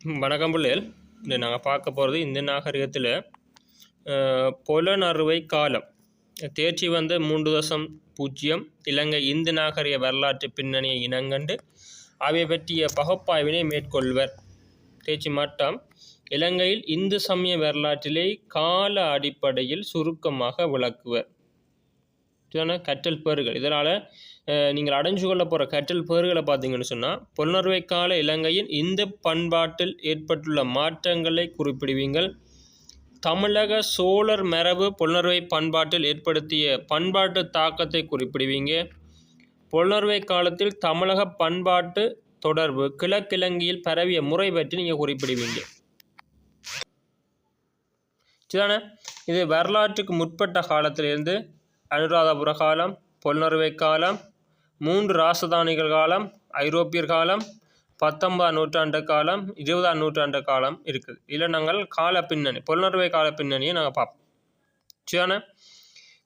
வணக்கம் பிள்ளைகள். இந்த நாங்கள் பார்க்க போகிறது இந்த நாகரிகத்தில் புலனறுவை காலம். தேர்ச்சி வந்து மூன்று தசம் பூஜ்ஜியம். இலங்கை இந்து நாகரிக வரலாற்று பின்னணியை இனங்கண்டு அவை பற்றிய பகுப்பாய்வினை மேற்கொள்வர். தேர்ச்சி மட்டம் இலங்கையில் இந்து சமய வரலாற்றிலே கால அடிப்படையில் சுருக்கமாக விளக்குவர். கற்றல் பேறுகள் இதனால் நீங்கள் அடைஞ்சு கொள்ள போகிற கற்றல் பேர்களை பார்த்தீங்கன்னு சொன்னால் புலனறுவை கால இலங்கையின் இந்து பண்பாட்டில் ஏற்பட்டுள்ள மாற்றங்களை குறிப்பிடுவீங்கள். தமிழக சோழர் மரபு புலனறுவை பண்பாட்டில் ஏற்படுத்திய பண்பாட்டு தாக்கத்தை குறிப்பிடுவீங்க. புலனறுவை காலத்தில் தமிழக பண்பாட்டு தொடர்பு கிழக்கிழங்கியில் பரவிய முறை பற்றி நீங்கள் குறிப்பிடுவீங்க. சரிதானே இது வரலாற்றுக்கு முற்பட்ட காலத்திலிருந்து அனுராதபுர காலம் பொன்னறுவை காலம் மூன்று ராசதானிகள் காலம் ஐரோப்பியர் காலம் பத்தொன்பதாம் நூற்றாண்டு காலம் இருபதாம் நூற்றாண்டு காலம் இருக்குது இதில் நாங்கள் கால பின்னணி பொன்னறுவை கால பின்னணியை நாங்கள் பார்ப்போம். சரியான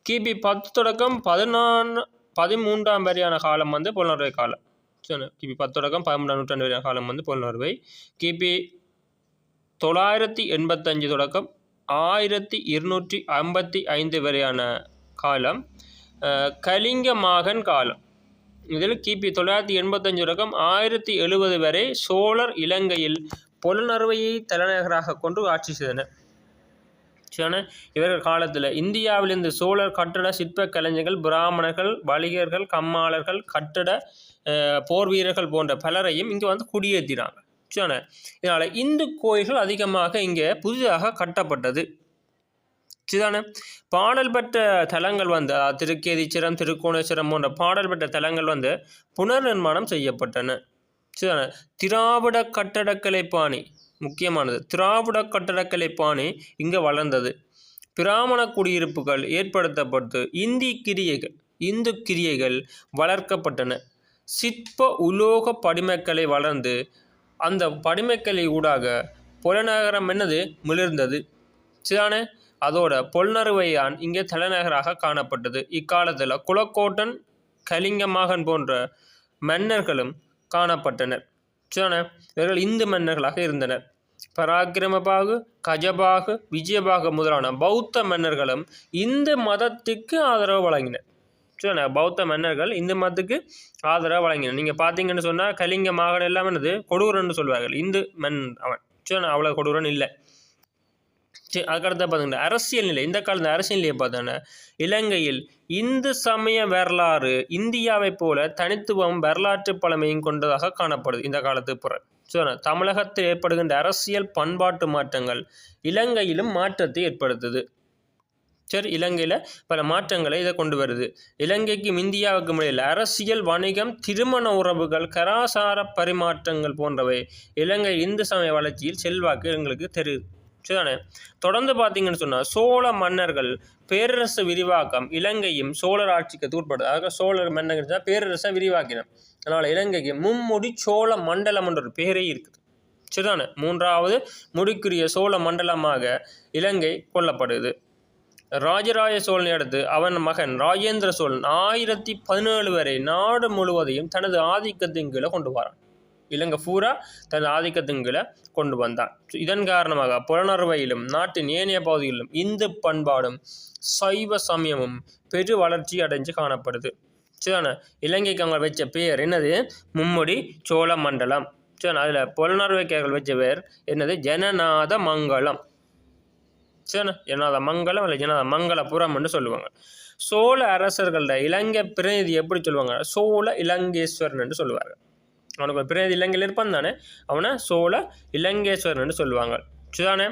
கிபி பத்து தொடக்கம் பதினான்கு பதிமூன்றாம் வரையான காலம் வந்து புலனர்வை காலம். சரியான கிபி பத்து தொடக்கம் பதிமூன்றாம் நூற்றாண்டு வரையான காலம் வந்து பொன்னறுவை கிபி தொள்ளாயிரத்தி எண்பத்தஞ்சு தொடக்கம் ஆயிரத்தி இருநூற்றி ஐம்பத்தி ஐந்து வரையான காலம் கலிங்க மாகன் காலம். இதில் கிபி தொள்ளாயிரத்தி எண்பத்தஞ்சு ரகம் ஆயிரத்தி எழுபது வரை சோழர் இலங்கையில் புலனறுவையை தலைநகராக கொண்டு ஆட்சி செய்தனர். சரியான இவர்கள் காலத்தில் இந்தியாவிலிருந்து சோழர் கட்டட சிற்ப கலைஞர்கள் பிராமணர்கள் வணிகர்கள் கம்மாளர்கள் கட்டட போர் வீரர்கள் போன்ற பலரையும் இங்கே வந்து குடியேற்றினாங்க. சரியான இதனால் இந்து கோயில்கள் அதிகமாக இங்கே புதிதாக கட்டப்பட்டது. சரிதானே பாடல் பெற்ற தலங்கள் வந்து திருக்கேதீச்சரம் திருக்கோணேஸ்வரம் போன்ற பாடல் பெற்ற தலங்கள் வந்து புனர் நிர்மாணம் செய்யப்பட்டன. சரிதானே திராவிட கட்டடக்கலை பாணி முக்கியமானது. திராவிட கட்டடக்கலை பாணி இங்கே வளர்ந்தது. பிராமண குடியிருப்புகள் ஏற்படுத்தப்பட்டு இந்தி கிரியைகள் இந்து கிரியைகள் வளர்க்கப்பட்டன. சிற்ப உலோக படிமக்கலை வளர்ந்து அந்த படிமக்கலை ஊடாக புலநகரம் என்னது? மிளிர்ந்தது. சரிதானே அதோட பொல்நறுவையான் இங்கே தலைநகராக காணப்பட்டது. இக்காலத்தில் குலக்கோட்டன் கலிங்கமாகன் போன்ற மன்னர்களும் காணப்பட்டனர். சொன்ன இவர்கள் இந்து மன்னர்களாக இருந்தனர். பராக்கிரமபாகு கஜபாகு விஜயபாகு முதலான பௌத்த மன்னர்களும் இந்து மதத்துக்கு ஆதரவு வழங்கினர். சொன்ன பௌத்த மன்னர்கள் இந்து மதத்துக்கு ஆதரவு வழங்கினர். நீங்கள் பார்த்தீங்கன்னு சொன்னால் கலிங்க மாகன் எல்லாம் என்னது? கொடூரன்னு சொல்வார்கள். இந்து மன் அவன். சொன்ன அவ்வளோ கொடூரன் இல்லை. சரி அதுக்கடுத்த பார்த்தீங்கன்னா அரசியல் நிலை இந்த காலத்து அரசியல் நிலையை பார்த்தோன்னா இலங்கையில் இந்து சமய வரலாறு இந்தியாவைப் போல தனித்துவம் வரலாற்று பழமையும் கொண்டதாக காணப்படுது இந்த காலத்து புற. சோ தமிழகத்தில் ஏற்படுகின்ற அரசியல் பண்பாட்டு மாற்றங்கள் இலங்கையிலும் மாற்றத்தை ஏற்படுத்துது. சரி இலங்கையில் பல மாற்றங்களை இதை கொண்டு வருது. இலங்கைக்கும் இந்தியாவுக்கும் இடையில் அரசியல் வணிகம் திருமண உறவுகள் கலாசார பரிமாற்றங்கள் போன்றவை இலங்கை இந்து சமய வளர்ச்சியில் செல்வாக்கு எங்களுக்கு தெரியுது. சரிதானே? தொடர்ந்து பார்த்தீங்கன்னு சொன்னால் சோழ மன்னர்கள் பேரரசு விரிவாக்கம் இலங்கையும் சோழர் ஆட்சிக்கு தூட்படுது அதாவது சோழர் மன்னர்கள் பேரரசை விரிவாக்கினோம் அதனால் இலங்கைக்கு மும்முடி சோழ மண்டலம் என்ற ஒரு பேரே இருக்குது. சரிதானே? மூன்றாவது முடிக்குரிய சோழ மண்டலமாக இலங்கை கொல்லப்படுது ராஜராஜ சோழனை அடுத்து அவன் மகன் ராஜேந்திர சோழன் ஆயிரத்தி பதினேழு வரை நாடு முழுவதையும் தனது ஆதிக்கத்தின் கீழே கொண்டு வரான். இலங்கை பூரா தனது ஆதிக்கத்தின் கீழே கொண்டு வந்தான். இதன் காரணமாக புலனறுவையிலும் நாட்டின் ஏனைய பகுதிகளிலும் இந்து பண்பாடும் சைவ சமயமும் பெரு வளர்ச்சி அடைஞ்சு காணப்படுது. சரிதானே? இலங்கைக்கு அவங்க வச்ச பேர் என்னது? மும்முடி சோழ மண்டலம் சரி அதில் புலனறுவைக்காரர்கள் வச்ச பேர் என்னது? ஜனநாத மங்கலம். சரிண்ணா ஜனநாத மங்கலம் இல்லை ஜனநாத மங்களபுரம்னு சொல்லுவாங்க. சோழ அரசர்கள்ட இலங்கை பிரதிநிதி எப்படி சொல்லுவாங்க? சோழ இலங்கேஸ்வரன் என்று சொல்லுவார்கள். அவனுக்கு ஒரு இலங்கையில் இருப்பான் தானே அவனை சோழ இலங்கேஸ்வரன் சொல்லுவாங்க. சரிதானே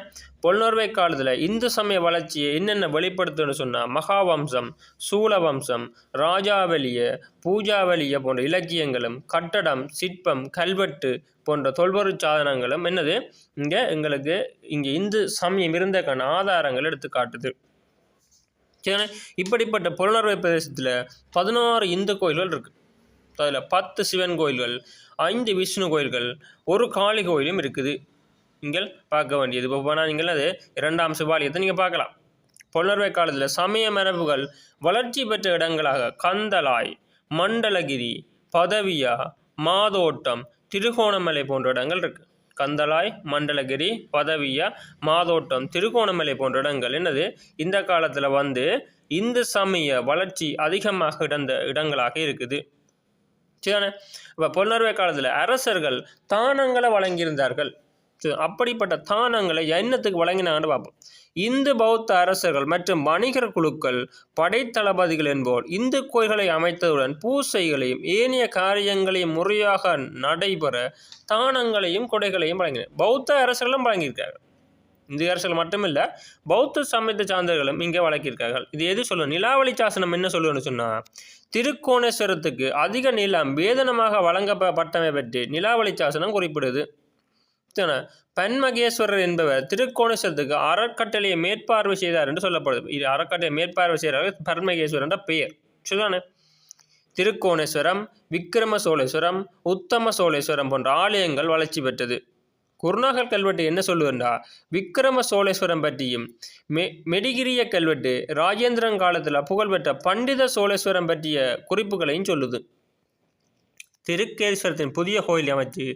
பொன்னோர்வை காலத்தில் இந்து சமய வளர்ச்சியை என்னென்ன வெளிப்படுத்துன்னு சொன்னால் மகாவம்சம் சூழவம்சம் ராஜாவலிய பூஜாவலிய போன்ற இலக்கியங்களும் கட்டடம் சிற்பம் கல்வெட்டு போன்ற தொல்பொருள் சாதனங்களும் என்னது? இங்கே எங்களுக்கு இங்கே இந்து சமயம் இருந்தக்கான ஆதாரங்கள் எடுத்து காட்டுது இப்படிப்பட்ட புலனர்வை பிரதேசத்தில் பதினாறு இந்து கோயில்கள் இருக்குது அதில் பத்து சிவன் கோயில்கள் ஐந்து விஷ்ணு கோயில்கள் ஒரு காளி கோயிலும் இருக்குது. நீங்கள் பார்க்க வேண்டியது. இப்போ போனால் நீங்கள் அது இரண்டாம் சிவாலயத்தை நீங்கள் பார்க்கலாம். புலர்வை காலத்தில் சமய மரபுகள் வளர்ச்சி பெற்ற இடங்களாக கந்தலாய் மண்டலகிரி பதவியா மாதோட்டம் திருகோணமலை போன்ற இடங்கள் இருக்குது கந்தளாய் மண்டலகிரி பதவியா மாதோட்டம் திருகோணமலை போன்ற இடங்கள். என்னது? இந்த காலத்தில் வந்து இந்து சமய வளர்ச்சி அதிகமாக இடந்த இடங்களாக இருக்குது. சரிதானே? இப்போ பொன்னர்வை காலத்தில் அரசர்கள் தானங்களை வழங்கியிருந்தார்கள். அப்படிப்பட்ட தானங்களை என்னத்துக்கு வழங்கினாங்கன்னு பார்ப்போம். இந்து பௌத்த அரசர்கள் மற்றும் வணிகர் குழுக்கள் படைத்தளபதிகள் என்போர் இந்து கோயில்களை அமைத்ததுடன் பூசைகளையும் ஏனைய காரியங்களையும் முறையாக நடைபெற தானங்களையும் கொடைகளையும் வழங்கினர் பௌத்த அரசர்களும் வழங்கியிருக்கார்கள் இந்திய அரசியல் மட்டுமில்லை பௌத்த சமயத்தை சார்ந்தவர்களும் இங்கே வழக்கியிருக்கார்கள். இது எது சொல்லும்? நிலாவளி சாசனம் என்ன சொல்லுன்னு சொன்னால் திருக்கோணேஸ்வரத்துக்கு அதிக நிலம் வேதனமாக வழங்கப்பட்டமை பற்றி நிலாவளி சாசனம் குறிப்பிடுது. பன்மகேஸ்வரர் என்பவர் திருக்கோணேஸ்வரத்துக்கு அறக்கட்டளையை மேற்பார்வை செய்தார் என்று சொல்லப்படுது. இது அறக்கட்டளை மேற்பார்வை செய்கிறார் பன்மகேஸ்வரர் என்ற பெயர். சரிதானே? திருக்கோணேஸ்வரம் விக்கிரம சோழேஸ்வரம் உத்தம சோழேஸ்வரம் போன்ற ஆலயங்கள் வளர்ச்சி பெற்றது. குருநாகல் கல்வெட்டு என்ன சொல்லுவென்றா விக்கிரம சோழேஸ்வரம் பற்றியும் மெ மெடிகிரிய கல்வெட்டு ராஜேந்திரன் காலத்தில் புகழ்பெற்ற பண்டித சோழேஸ்வரம் பற்றிய குறிப்புகளையும் சொல்லுது. திருக்கேஸ்வரத்தின் புதிய கோயில் அமைச்சு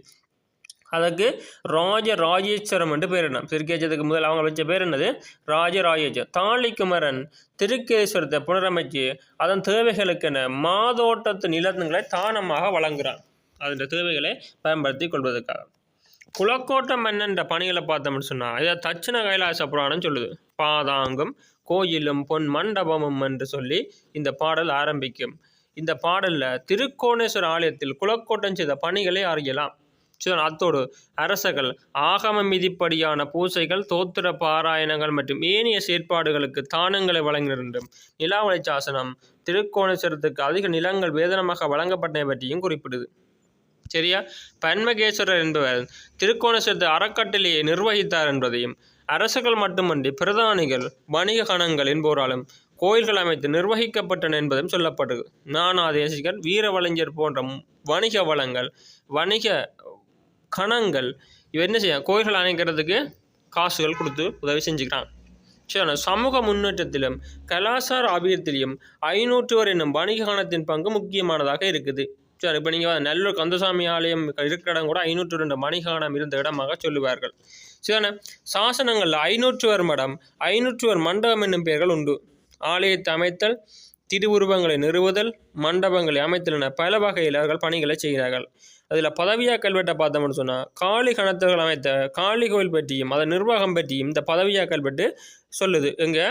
அதற்கு ராஜ ராஜேஸ்வரம் என்று பேரிடணும் திருக்கேச்சத்துக்கு முதல் அவங்க வச்ச பேர் என்னது? ராஜராஜேஸ்வரம் தாளிக்குமரன் திருக்கேஸ்வரத்தை புனரமைச்சு அதன் தேவைகளுக்கென மாதோட்டத்து நிலங்களை தானமாக வழங்குகிறான் அதன் தேவைகளை பயன்படுத்தி கொள்வதற்காக. குலக்கோட்டை மன்னன்ற பணிகளை பார்த்தோம்னு சொன்னால் இதை தட்சிண கைலாச புராணம் சொல்லுது. பாதாங்கும் கோயிலும் பொன் மண்டபமும் என்று சொல்லி இந்த பாடல் ஆரம்பிக்கும். இந்த பாடலில் திருக்கோணேஸ்வர ஆலயத்தில் குலக்கோட்டம் செய்த பணிகளை அறியலாம். அத்தோடு அரசர்கள் ஆகம மிதிப்படியான பூசைகள் தோத்திர பாராயணங்கள் மற்றும் ஏனைய செயற்பாடுகளுக்கு தானங்களை வழங்கினர் என்றும் நிலாவளை சாசனம் திருக்கோணேஸ்வரத்துக்கு அதிக நிலங்கள் வேதனமாக வழங்கப்பட்டதை பற்றியும் குறிப்பிடுது. சரியா? பன்மகேஸ்வரர் என்பவர் திருக்கோணேஸ்வரத்து அறக்கட்டளையை நிர்வகித்தார் என்பதையும் அரசுகள் மட்டுமன்றி பிரதானிகள் வணிக கணங்கள் என்போராலும் கோயில்கள் அமைத்து நிர்வகிக்கப்பட்டன என்பதும் சொல்லப்பட்டது. நானாதேசிகள் வீரவளைஞர் போன்ற வணிக வளங்கள் வணிக கணங்கள் இவ என்ன செய்ய கோயில்கள் அமைக்கிறதுக்கு காசுகள் கொடுத்து உதவி செஞ்சுக்கிறான் சரி சமூக முன்னேற்றத்திலும் கலாச்சார அபிவிருத்தியிலும் ஐநூற்றுவர் என்னும் வணிக கணத்தின் பங்கு முக்கியமானதாக இருக்குது. சரி இப்போ நீங்கள் நல்லூர் கந்தசாமி ஆலயம் இருக்கிற இடம் கூட ஐநூற்று ரெண்டு மணிகாணம் இருந்த இடமாக சொல்லுவார்கள். சரிண்ணே சாசனங்களில் ஐநூற்றுவர் மடம். ஐநூற்றுவர் மண்டபம் என்னும் பெயர்கள் உண்டு. ஆலயத்தை அமைத்தல் திருவுருவங்களை நிறுவுதல் மண்டபங்களை அமைத்தல் என பல வகையில் அவர்கள் பணிகளை செய்கிறார்கள். அதில் பதவியா கல்வெட்டை பார்த்தோம்னு சொன்னால் காளி கணத்தர்கள் அமைத்த காளி கோயில் பற்றியும் அதன் நிர்வாகம் பற்றியும் இந்த பதவியா கல்வெட்டு சொல்லுது. எங்கே?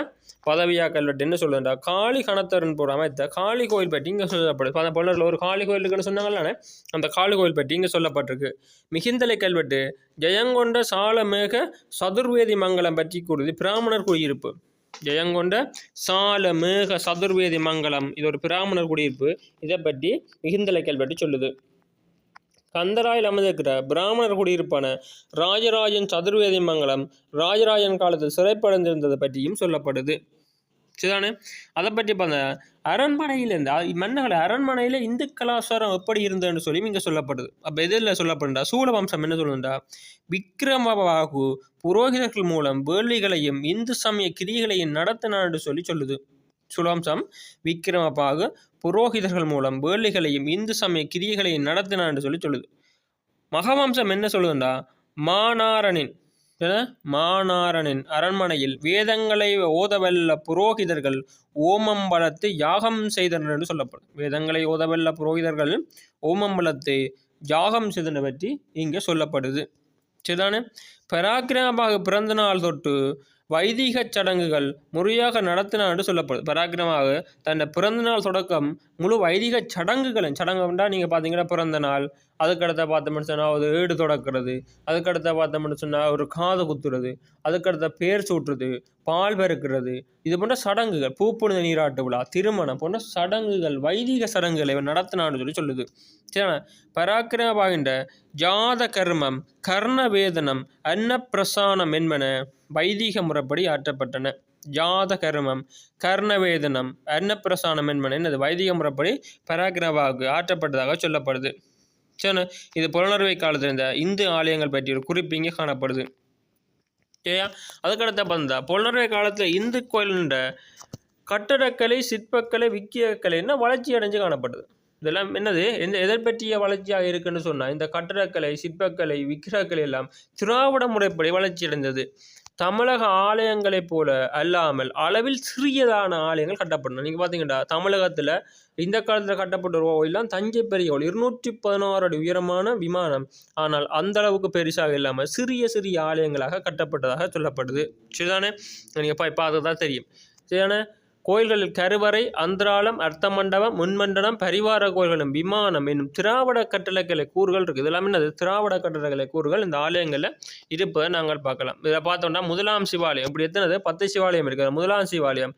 பதவியா கல்வெட்டு என்ன சொல்லுதுன்றா காளி கணத்தரன் போர் அமைத்த காளி கோயில் பற்றி இங்கே சொல்லப்படுது அந்த பொருளில் ஒரு காளி கோயில் இருக்குன்னு சொன்னாங்கல்ல அந்த காளி கோயில் பற்றி இங்கே சொல்லப்பட்டிருக்கு. மிகிந்தலை கல்வெட்டு ஜெயங்கொண்ட சாலமேக சதுர்வேதி மங்கலம் பற்றி கூறுது பிராமணர் குடியிருப்பு ஜெயங்கொண்ட சாலமேக சதுர்வேதி மங்கலம் இது ஒரு பிராமணர் குடியிருப்பு. இதை பற்றி மிகுந்தலை பற்றி சொல்லுது. கந்தராயில் அமைந்திருக்கிற பிராமணர் குடியிருப்பான ராஜராஜன் சதுர்வேதி மங்கலம் ராஜராஜன் காலத்தில் சிறைப்படைந்திருந்தது பற்றியும் சொல்லப்படுது. சரிதானே? அதை பற்றி பார்த்தா அரண்மனையிலேருந்து அ- மன்னர்கள் அரண்மனையில் இந்து கலாச்சாரம் எப்படி இருந்ததுன்னு சொல்லி இங்கே சொல்லப்படுது. அப்போ எதில் சொல்லப்படுண்டா சூழவம்சம் என்ன சொல்லுண்டா விக்ரமபாகு புரோகிதர்கள் மூலம் வேள்விகளையும் இந்து சமய கிரிகளையும் நடத்தினான்னு சொல்லி சொல்லுது. சூழவம்சம் விக்ரமபாகு புரோகிதர்கள் மூலம் வேள்விகளையும் இந்து சமய கிரியைகளையும் நடத்தினான்னு சொல்லி சொல்லுது. மகவம்சம் என்ன சொல்லுதுண்டா? மானாரனின் மாநாரனின் அரண்மனையில் வேதங்களை ஓதவல்ல புரோகிதர்கள் ஓமம் வளர்த்து யாகம் செய்தனர் என்று சொல்லப்படும். வேதங்களை ஓதவல்ல புரோகிதர்கள் ஓமம் வளர்த்து யாகம் செய்தன பற்றி இங்கே சொல்லப்படுது. சரிதானே? பராக்கிரமபாகு பிறந்த நாள் தொட்டு வைதிக சடங்குகள் முறையாக நடத்தினார் என்று சொல்லப்படுது. பராக்கிரமாக தன்னை பிறந்த நாள் தொடக்கம் முழு வைதிக சடங்குகளும் சடங்குண்டா நீங்கள் பார்த்தீங்கன்னா பிறந்த நாள் அதுக்கடுத்த பார்த்தோம்னு சொன்னால் ஒரு ஏடு தொடக்கிறது அதுக்கடுத்த பார்த்தோம்னு சொன்னால் ஒரு காது குத்துறது அதுக்கடுத்த பேர் சூட்டுறது பால் பெருக்கிறது. இது போன்ற சடங்குகள் பூப்புனித நீராட்டு விழா திருமணம் போன்ற சடங்குகள் வைதிக சடங்குகளை இவன் நடத்தினான்னு சொல்லி சொல்லுது. சரிண்ணா பராக்கிரமாகின்ற ஜாத கர்மம் கர்ண வேதனம் அன்னப்பிரசானம் என்பன வைதிக முறைப்படி ஆற்றப்பட்டன. ஜாத கர்மம் கர்ணவேதனம் அன்னப்பிரசானம் என்பன என்னது? வைதிக முறைப்படி பராக்கிரமபாகு ஆற்றப்பட்டதாக சொல்லப்படுது. சரிண்ணா இது புலனறுவை காலத்தில் இருந்த இந்து ஆலயங்கள் பற்றிய ஒரு குறிப்பு இங்கே காணப்படுது. சரியா? அதுக்கடுத்த பார்த்தா புலனறுவை காலத்தில் இந்து கோயில்ன்ற கட்டடக்கலை சிற்பக்கலை விக்கியக்கலைன்னா வளர்ச்சி அடைஞ்சு காணப்படுது. இதெல்லாம் என்னது? எந்த எதை பற்றிய வளர்ச்சியாக இருக்குன்னு சொன்னால் இந்த கட்டடக்கலை சிற்பக்கலை விக்கிரக்கலை எல்லாம் திராவிட முறைப்படி வளர்ச்சி அடைந்தது. தமிழக ஆலயங்களைப் போல அல்லாமல் அளவில் சிறியதான ஆலயங்கள் கட்டப்படணும். நீங்கள் பார்த்தீங்கன்னா தமிழகத்தில் இந்த காலத்தில் கட்டப்பட்ட ஒரு கோயிலாம் தஞ்சை பெரிய கோயில். இருநூற்றி பதினாறு அடி உயரமான விமானம். ஆனால் அந்த அளவுக்கு பெருசாக இல்லாமல் சிறிய சிறிய ஆலயங்களாக கட்டப்பட்டதாக சொல்லப்படுது. சரிதானே? நீங்கள் போய் பார்த்தா தான் தெரியும். சரிதானே? கோயில்களில் கருவறை அந்தராளம் அர்த்த மண்டபம் முன்மண்டபம் பரிவார கோயில்களும் விமானம் என்னும் திராவிட கட்டளைக்கலை கூறுகள் இருக்குது இதெல்லாமே என்னது? திராவிட கட்டடக்கலை கூறுகள் இந்த ஆலயங்களில் இருப்பதை நாங்கள் பார்க்கலாம். இதை பார்த்தோம்னா முதலாம் சிவாலயம். இப்படி எத்தனது? பத்து சிவாலயம் இருக்குது முதலாம் சிவாலயம்.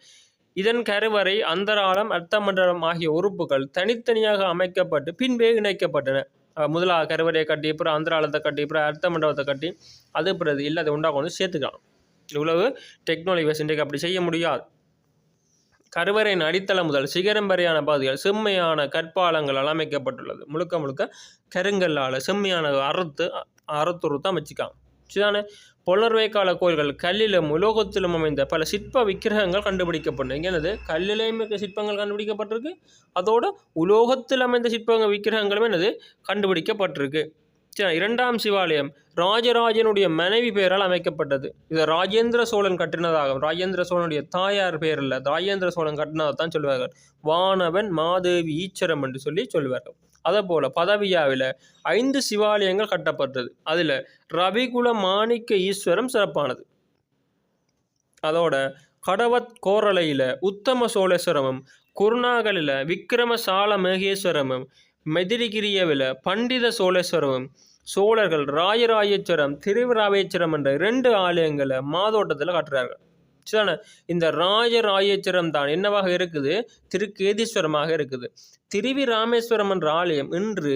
இதன் கருவறை அந்தராளம் அர்த்தமண்டலம் ஆகிய உறுப்புகள் தனித்தனியாக அமைக்கப்பட்டு பின்பே இணைக்கப்பட்டன. முதலா கருவறையை கட்டி அப்புறம் அந்தராளத்தை கட்டி அப்புறம் அர்த்த மண்டபத்தை கட்டி அது பிறகு இல்லை அதை உண்டாக வந்து சேர்த்துக்கலாம். இவ்வளவு டெக்னாலஜி வசதிக்கு அப்படி செய்ய முடியாது. கருவறையின் அடித்தளம் முதல் சிகரம் வரையான பாதைகள் செம்மையான கற்பாலங்களால் அமைக்கப்பட்டுள்ளது முழுக்க முழுக்க கருங்கல்லால் செம்மையான அறுத்து அறுத்துறுத்து அமைச்சிக்காங்க சரிதானே? பொலர்வை கால கோயில்கள் கல்லிலும் உலோகத்திலும் அமைந்த பல சிற்ப விக்கிரகங்கள் கண்டுபிடிக்கப்படும். இங்கே என்னது? கல்லிலையும் இருக்க சிற்பங்கள் கண்டுபிடிக்கப்பட்டிருக்கு. அதோட உலோகத்தில் அமைந்த சிற்பங்கள் விக்கிரகங்களும் என்னது? கண்டுபிடிக்கப்பட்டிருக்கு. இரண்டாம் சிவாலயம் ராஜராஜனுடைய மனைவி பெயரால் அமைக்கப்பட்டது. இது ராஜேந்திர சோழன் கட்டினதாகும். ராஜேந்திர சோழனுடைய தாயார் பெயர் இல்லை. ராஜேந்திர சோழன் கட்டினதை தான் சொல்லுவார்கள். வானவன் மாதேவி ஈச்சரம் என்று சொல்லி சொல்லுவார்கள். அதேபோல் பதவியாவில் ஐந்து சிவாலயங்கள் கட்டப்பட்டது. அதில் ரவிகுல மாணிக்க ஈஸ்வரம் சிறப்பானது. அதோட கடவத் கோரலையில் உத்தம சோழேஸ்வரமும் குருநாகலில் விக்கிரம சால மேகேஸ்வரமும் மெதிரிகிரியவில் பண்டித சோழேஸ்வரம் சோழர்கள் ராயராயேஸ்வரம் திருவிராவேஸ்வரம் என்ற இரண்டு ஆலயங்களை மாதோட்டத்தில் காட்டுறார்கள். சரிதானே? இந்த ராஜராஜேஸ்வரம் தான் என்னவாக இருக்குது? திருக்கேதீஸ்வரமாக இருக்குது. திருவி ராமேஸ்வரம் என்ற ஆலயம் இன்று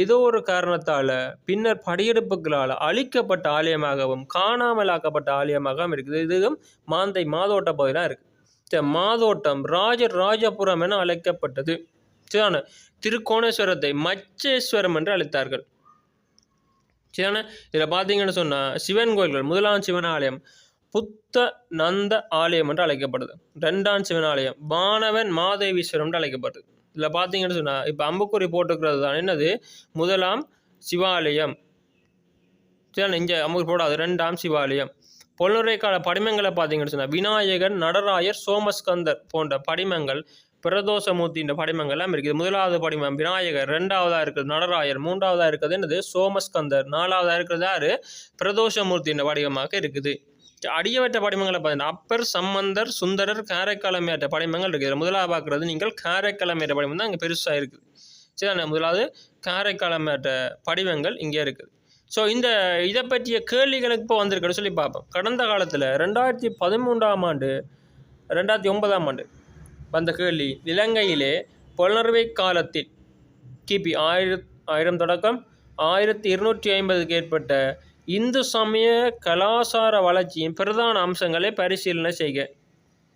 ஏதோ ஒரு காரணத்தால் பின்னர் படையெடுப்புகளால் அழிக்கப்பட்ட ஆலயமாகவும் காணாமலாக்கப்பட்ட ஆலயமாகவும் இருக்குது. இதுவும் மாந்தை மாதோட்ட பகுதியாக இருக்குது இந்த மாதோட்டம் ராஜ ராஜபுரம் என அழைக்கப்பட்டது. சரிதானே திருக்கோணேஸ்வரத்தை மச்சேஸ்வரம் என்று அழைத்தார்கள். சரிதானே இதில் பார்த்தீங்கன்னு சொன்னால் சிவன் கோயில்கள் முதலாம் சிவன் ஆலயம் புத்த நந்த ஆலயம் என்று அழைக்கப்படுது. ரெண்டாம் சிவன் ஆலயம் வானவன் மாதேவீஸ்வரம் என்று அழைக்கப்படுது. இதில் பார்த்தீங்கன்னு சொன்னால் இப்போ அம்புக்குறி போட்டுக்கிறது தான். என்னது? முதலாம் சிவாலயம். சரி இங்கே அம்புக்குறி போடாது ரெண்டாம் சிவாலயம். பொன்னுரை கால படிமங்களை பார்த்தீங்கன்னு சொன்னால் விநாயகர் நடராயர் சோமஸ்கந்தர் போன்ற படிமங்கள் பிரதோஷமூர்த்தின்ற படிமங்கள்லாம் இருக்குது. முதலாவது படிமம் விநாயகர் ரெண்டாவதாக இருக்குது நடராயர் மூன்றாவதாக இருக்கிறது என்னது? சோமஸ்கந்தர் நாலாவதாக இருக்கிறது யாரு? பிரதோஷமூர்த்தின்ற படிமமாக இருக்குது. அடியவற்ற படிமங்களை பார்த்தீங்கன்னா அப்பர் சம்பந்தர் சுந்தரர் காரைக்காலமேற்ற படிமங்கள் இருக்குது. முதலாவது பார்க்குறது நீங்கள் காரைக்காலமேற்ற படிமம் தான் இங்கே பெருசாக இருக்குது. சரி முதலாவது காரைக்காலமேற்ற படிவங்கள் இங்கே இருக்குது. ஸோ இந்த இதை பற்றிய கேள்விகளுக்கு இப்போ வந்திருக்குன்னு சொல்லி பார்ப்போம். கடந்த காலத்தில் ரெண்டாயிரத்தி பதிமூன்றாம் ஆண்டு ரெண்டாயிரத்தி ஒன்பதாம் ஆண்டு வந்த கேள்வி. இலங்கையிலே புலனறுவை காலத்தில் கிபி ஆயிரத் ஆயிரம் தொடக்கம். ஆயிரத்தி இருநூற்றி ஐம்பதுக்கு ஏற்பட்ட இந்து சமய கலாசார வளர்ச்சியின் பிரதான அம்சங்களை பரிசீலனை செய்க.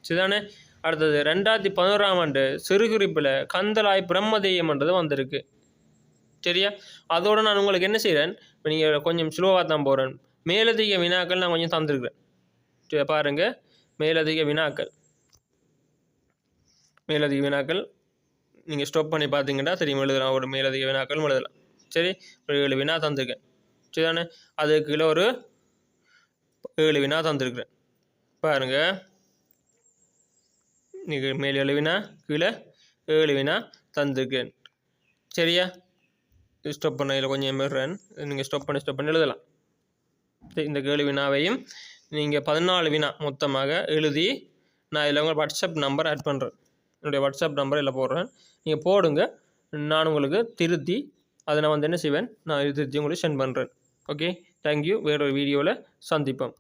சரிதானே அடுத்தது ரெண்டாயிரத்தி பதினோராம் ஆண்டு சிறுகுறிப்பில் கந்தலாய் பிரம்மதேயம்ன்றது வந்திருக்கு. சரியா? அதோட நான் உங்களுக்கு என்ன செய்கிறேன் நீங்கள் கொஞ்சம் ஸ்லோவாக தான் போகிறேன் மேலதிக வினாக்கள் நான் கொஞ்சம் தந்திருக்கிறேன். சரி பாருங்கள் மேலதிக வினாக்கள். மேலதிக வினாக்கள் நீங்கள் ஸ்டாப் பண்ணி பார்த்தீங்கன்னா தெரியும் எழுதலாம். ஒரு மேலதிக வினாக்கள் எழுதலாம். சரி ஒரு ஏழு வினா தந்திருக்கேன். சரிதானே? அதுக்கு கீழே ஒரு ஏழு வினா தந்திருக்கிறேன். பாருங்க. நீங்கள் மேல் ஏழு வினா கீழே ஏழு வினா தந்திருக்கேன். சரியா? ஸ்டாப் பண்ண இதில் கொஞ்சம் எமிடுறேன் நீங்கள் ஸ்டாப் பண்ணி ஸ்டாப் பண்ணி எழுதலாம். சரி, இந்த ஏழு வினாவையும் நீங்கள் பதினாலு வினா மொத்தமாக எழுதி நான் இதில் உங்கள் வாட்ஸ்அப் நம்பர் ஆட் பண்ணுறேன் என்னுடைய வாட்ஸ்அப் நம்பர் இல்லை போடுறேன். நீங்கள் போடுங்க. நான் உங்களுக்கு திருத்தி அதை நான் வந்து என்ன செய்வேன்? நான் திருத்தி உங்களுக்கு சென்ட் பண்ணுறேன் ஓகே தேங்க்யூ வேறொரு வீடியோவில் சந்திப்போம்.